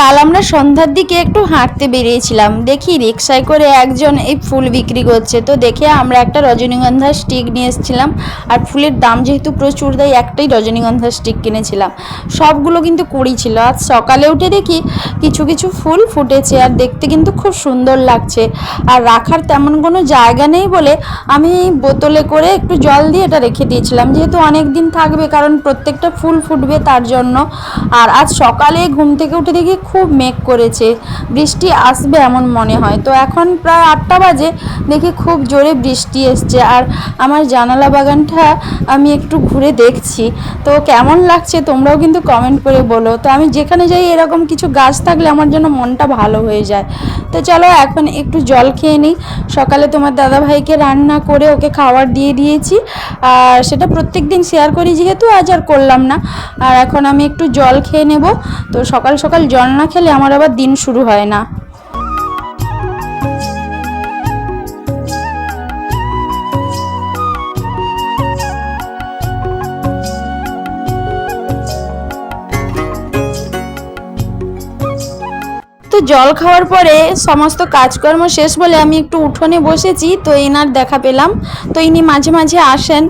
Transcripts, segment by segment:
কাল আমরা সন্ধ্যার দিকে একটু হাঁটতে বেরিয়েছিলাম। দেখি রিক্সায় করে একজন এই ফুল বিক্রি করছে। তো দেখে আমরা একটা রজনীগন্ধা স্টিক নিয়ে এসেছিলাম। আর ফুলের দাম যেহেতু প্রচুর, তাই একটাই রজনীগন্ধা স্টিক কিনেছিলাম। সবগুলো কিন্তু কুড়ি ছিল। আজ সকালে উঠে দেখি কিছু কিছু ফুল ফুটেছে আর দেখতে কিন্তু খুব সুন্দর লাগছে। আর রাখার তেমন কোনো জায়গা নেই বলে আমি বোতলে করে একটু জল দিয়ে এটা রেখে দিয়েছিলাম। যেহেতু অনেক দিন থাকবে, কারণ প্রত্যেকটা ফুল ফুটবে তার জন্য। আর আজ সকালে ঘুম থেকে উঠে দেখি খুব মেঘ করেছে। বৃষ্টি আসবে এমন মনে হয়। তো এখন প্রায় আটটা বাজে, দেখি খুব জোরে বৃষ্টি এসছে। আর আমার জানালা বাগানটা আমি একটু ঘুরে দেখছি। তো কেমন লাগছে তোমরাও কিন্তু কমেন্ট করে বলো। তো আমি যেখানে যাই এরকম কিছু গাছ থাকলে আমার জন্য মনটা ভালো হয়ে যায়। তো চলো এখন একটু জল খেয়ে নিই। সকালে তোমার দাদা ভাইকে রান্না করে ওকে খাবার দিয়ে দিয়েছি। আর সেটা প্রত্যেক দিন শেয়ার করি যেহেতু আজ আর করলাম না। আর এখন আমি একটু জল খেয়ে নেব। তো সকাল সকাল জল না খেলে আমার আবার দিন শুরু হয় না। তো জল খাওয়ার পরে সমস্ত কাজকর্ম শেষ বলে আমি একটু উঠোনে বসেছি, তো এনার দেখা পেলাম। তো ইনি মাঝে মাঝে আসেন,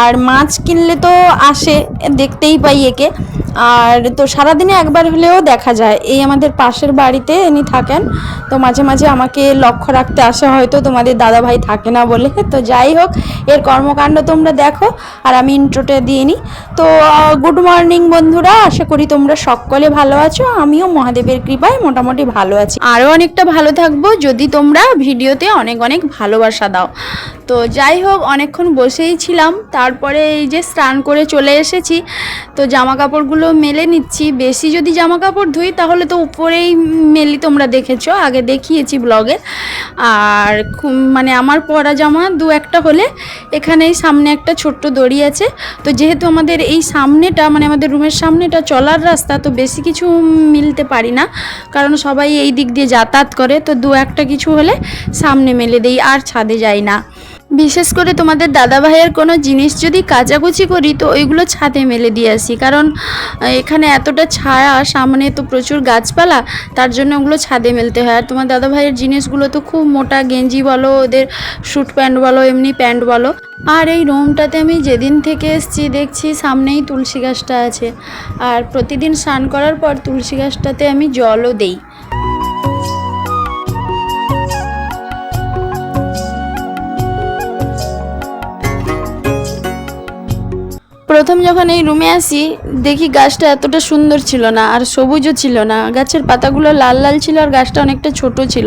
আর মাছ কিনলে তো আসে, দেখতেই পাই একে। আর তো সারাদিনে একবার হলেও দেখা যায়। এই আমাদের পাশের বাড়িতে ইনি থাকেন, তো মাঝে মাঝে আমাকে লক্ষ্য রাখতে আসে হয়তো তোমাদের দাদা ভাই থাকে না বলে। তো যাই হোক, এর কর্মকাণ্ড তোমরা দেখো, আর আমি ইন্ট্রোটা দিয়ে নিই তো গুড মর্নিং বন্ধুরা, আশা করি তোমরা সকলে ভালো আছো, আমিও মহাদেবের কৃপায় মোটামুটি ভালো আছি। আরও অনেকটা ভালো থাকব যদি তোমরা ভিডিওতে অনেক অনেক ভালোবাসা দাও। তো যাই হোক, অনেকক্ষণ বসেই ছিলাম, তারপরে এই যে স্নান করে চলে এসেছি, তো জামা কাপড়গুলো মেলে নিচ্ছি। বেশি যদি জামা কাপড় ধুই, তাহলে তো উপরেই মেলি তোমরা দেখেছ। আগে দেখিয়েছি ব্লগে। আর মানে আমার পরা জামা দু একটা হলে এখানে সামনে একটা ছোট্ট দড়ি আছে। তো যেহেতু আমাদের এই সামনেটা মানে আমাদের রুমের সামনেটা চলার রাস্তা, তো বেশি কিছু মিলতে পারি না। কারণ সবাই এই দিক দিয়ে যাতায়াত করে, তো দু একটা কিছু হলে সামনে মেলে দেই, আর ছাদে যাই না। বিশেষ করে তোমাদের দাদা ভাইয়ের কোনো জিনিস যদি কাচাকুচি করি, তো ওইগুলো ছাদে মেলে দিয়ে আসি। কারণ এখানে এতটা ছায়া, সামনে তো প্রচুর গাছপালা, তার জন্য ওগুলো ছাদে মেলতে হয়। আর তোমার দাদা ভাইয়ের জিনিসগুলো তো খুব মোটা, গেঞ্জি বলো, ওদের শ্যুট প্যান্ট বলো, এমনি প্যান্ট বলো। আর এই রুমটাতে আমি যেদিন থেকে এসেছি, দেখছি সামনেই তুলসী গাছটা আছে। আর প্রতিদিন স্নান করার পর তুলসী গাছটাতে আমি জলও দেই। প্রথম যখন এই রুমে আসি, দেখি গাছটা এতটা সুন্দর ছিল না, আর সবুজও ছিল না। গাছের পাতাগুলো লাল লাল ছিল আর গাছটা অনেকটা ছোট ছিল।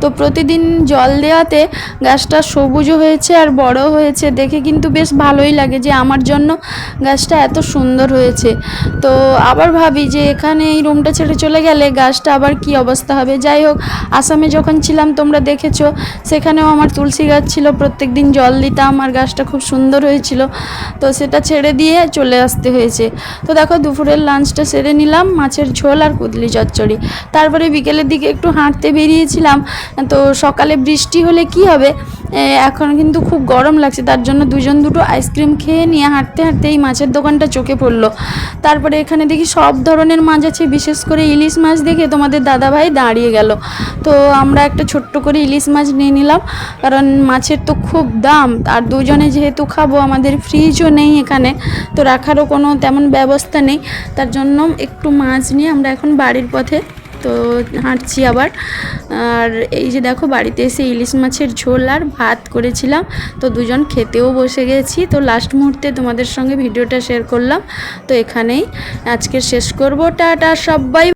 তো প্রতিদিন জল দেওয়াতে গাছটা সবুজও হয়েছে আর বড় হয়েছে। দেখে কিন্তু বেশ ভালোই লাগে যে আমার জন্য গাছটা এত সুন্দর হয়েছে। তো আবার ভাবি যে এখানে এই রুমটা ছেড়ে চলে গেলে গাছটা আবার কি অবস্থা হবে? যাই হোক, আসামে যখন ছিলাম, তোমরা দেখেছ, সেখানেও আমার তুলসী গাছ ছিল। প্রত্যেক দিন জল দিতাম আর গাছটা খুব সুন্দর হয়েছিল। তো সেটা ছেড়ে দিয়ে চলে আসতে হয়েছে। তো দেখো দুপুরের লাঞ্চটা সেরে নিলাম, মাছের ঝোল আর কুদলি চচ্চড়ি। তারপরে বিকেলের দিকে একটু হাঁটতে বেরিয়েছিলাম। তো সকালে বৃষ্টি হলে কি হবে? এখন কিন্তু খুব গরম লাগছে, তার জন্য দুজন দুটো আইসক্রিম খেয়ে নিয়ে হাঁটতে হাঁটতে এই মাছের দোকানটা চোখে পড়ল। তারপরে এখানে দেখি সব ধরনের মাছ আছে, বিশেষ করে ইলিশ মাছ দেখে তোমাদের দাদাভাই দাঁড়িয়ে গেল। তো আমরা একটা ছোট্ট করে ইলিশ মাছ নিয়ে নিলাম, কারণ মাছের তো খুব দাম, আর দুজনে যেহেতু খাব, আমাদের ফ্রিজও নেই এখানে, তো রাখারও কোনো তেমন ব্যবস্থা নেই। তার জন্য একটু মাছ নিয়ে আমরা এখন বাড়ির পথে তো হাঁটছি আবার। আর এই যে দেখো, বাড়িতে এসে ইলিশ মাছের ঝোল আর ভাত করেছিলাম। তো দুজন খেতেও বসে গেছি। তো লাস্ট মুহূর্তে তোমাদের সঙ্গে ভিডিওটা শেয়ার করলাম। তো এখানেই আজকে শেষ করব। টাটা সবাই